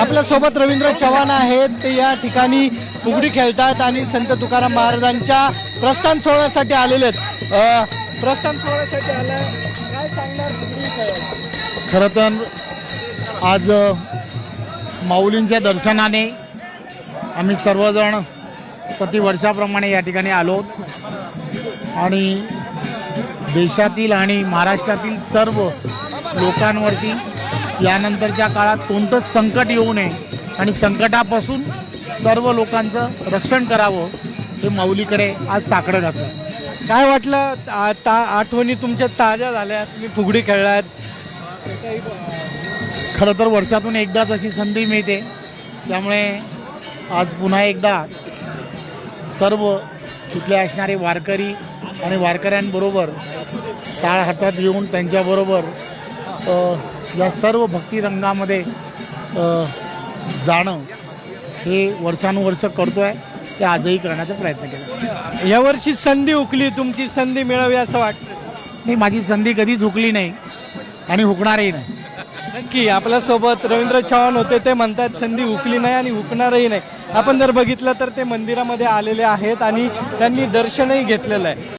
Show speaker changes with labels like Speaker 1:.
Speaker 1: आपल्यासोबत रवींद्र चव्हाण आहेत. ते या ठिकाणी फुगडी खेळतात आणि संत तुकाराम महाराजांच्या प्रस्थान सोहळ्यासाठी आलेले आहेत. प्रस्थान सोहळ्यासाठी आल्या काय सांगणार फुगडी
Speaker 2: खरं तर आज माऊलींच्या दर्शनाने आम्ही सर्वजण प्रति वर्षाप्रमाणे या ठिकाणी आलो. आणि देशातील आणि महाराष्ट्रातील सर्व लोकांवरती यानंतरच्या काळात कोणतंच संकट येऊ नये आणि संकटापासून सर्व लोकांचं रक्षण करावं हे माऊलीकडे आज साकडं घातलं
Speaker 1: काय वाटलं? आता आठवणी तुमच्या ताज्या झाल्या तुम्ही फुगडी खेळलात.
Speaker 2: खरं तर वर्षातून एकदाच अशी संधी मिळते. त्यामुळे आज पुन्हा एकदा सर्व तिथले असणारे वारकरी आणि वारकऱ्यांबरोबर टाळ हातात घेऊन त्यांच्याबरोबर या सर्व भक्तिरंगामध्ये जाणं हे वर्षानुवर्ष करतो आहे ते आजही करण्याचा प्रयत्न केला.
Speaker 1: यावर्षी संधी उकली तुमची संधी मिळावी असं वाटतं?
Speaker 2: नाही माझी संधी कधी झुकली नाही आणि हुकणारही नाही.
Speaker 1: नक्की आपल्यासोबत रवींद्र चव्हाण होते ते म्हणतात संधी हुकली नाही आणि हुकणारही नाही. आपण जर बघितलं तर ते मंदिरामध्ये आलेले आहेत आणि त्यांनी दर्शनही घेतलेलं आहे.